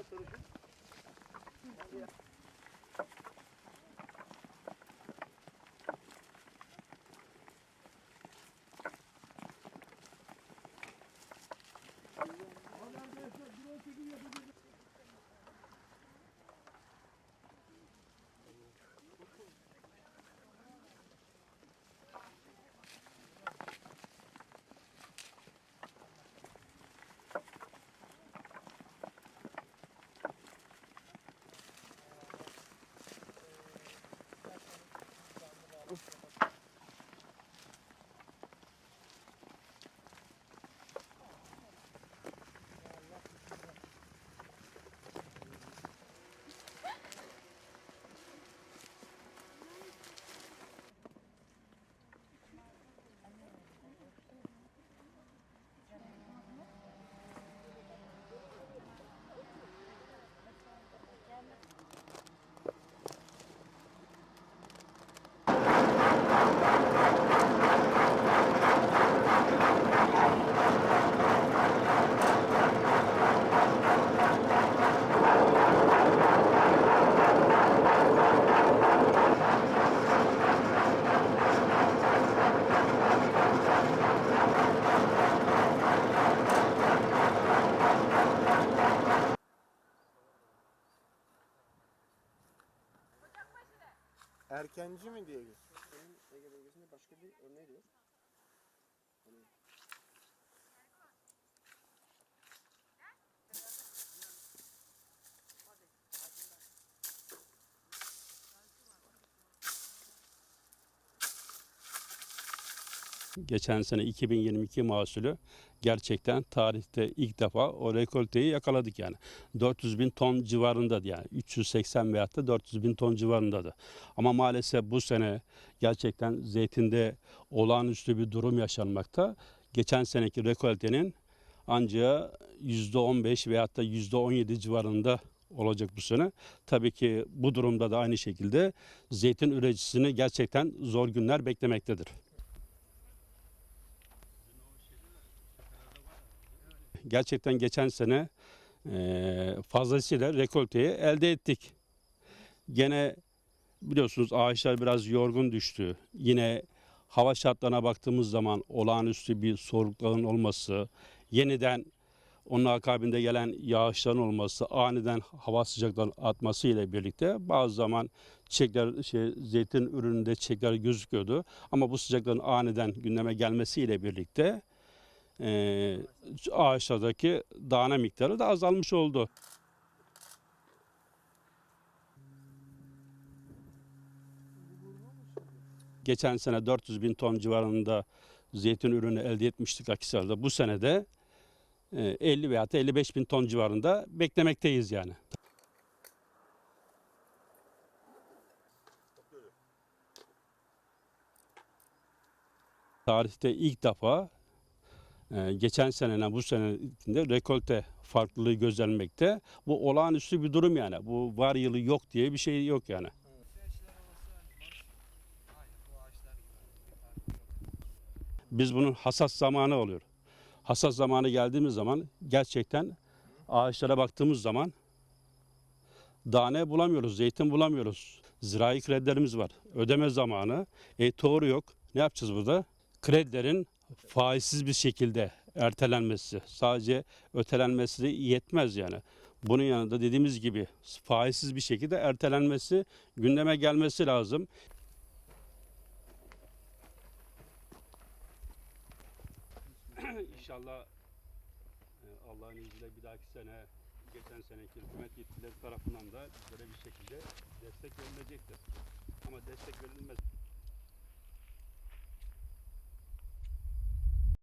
Evet, görüşürüz. Erkenci mi diye geçiyor? Ege bölgesinde başka bir örneği de yok. Geçen sene 2022 mahsulü gerçekten tarihte ilk defa o rekolteyi yakaladık yani. 400 bin ton civarındadı yani. 380 veyahut da 400 bin ton civarındadı. Ama maalesef bu sene gerçekten zeytinde olağanüstü bir durum yaşanmakta. Geçen seneki rekoltenin ancak %15 veyahut da %17 civarında olacak bu sene. Tabii ki bu durumda da aynı şekilde zeytin üreticisini gerçekten zor günler beklemektedir. Gerçekten geçen sene e, fazlasıyla rekolteyi elde ettik. Gene biliyorsunuz ağaçlar biraz yorgun düştü. Yine hava şartlarına baktığımız zaman olağanüstü bir soğuklığın olması, yeniden onun akabinde gelen yağışların olması, aniden hava sıcaklarının artması ile birlikte bazı zaman çiçekler, şey, zeytin ürününde çiçekler gözüküyordu. Ama bu sıcakların aniden gündeme gelmesiyle birlikte e, ağaçlardaki dağına miktarı da azalmış oldu. Geçen sene 400 bin ton civarında zeytin ürünü elde etmiştik Akhisar'da. Bu sene de e, 50 veya 55 bin ton civarında beklemekteyiz yani. Tarihte ilk defa ee, geçen seneyle bu senede rekolte farklılığı gözlenmekte. Bu olağanüstü bir durum yani. Bu var yılı yok diye bir şey yok yani. Biz bunun hasat zamanı oluyor. Hasat zamanı geldiğimiz zaman gerçekten ağaçlara baktığımız zaman tane bulamıyoruz, zeytin bulamıyoruz. Zirai kredilerimiz var. Ödeme zamanı. E doğru yok. Ne yapacağız burada? Kredilerin faizsiz bir şekilde ertelenmesi, sadece ötelenmesi yetmez yani. Bunun yanında dediğimiz gibi faizsiz bir şekilde ertelenmesi, gündeme gelmesi lazım. İnşallah e, Allah'ın izniyle bir dahaki sene geçen seneki hükümet yetkilileri tarafından da böyle bir şekilde destek verilecektir. Ama destek verilmez.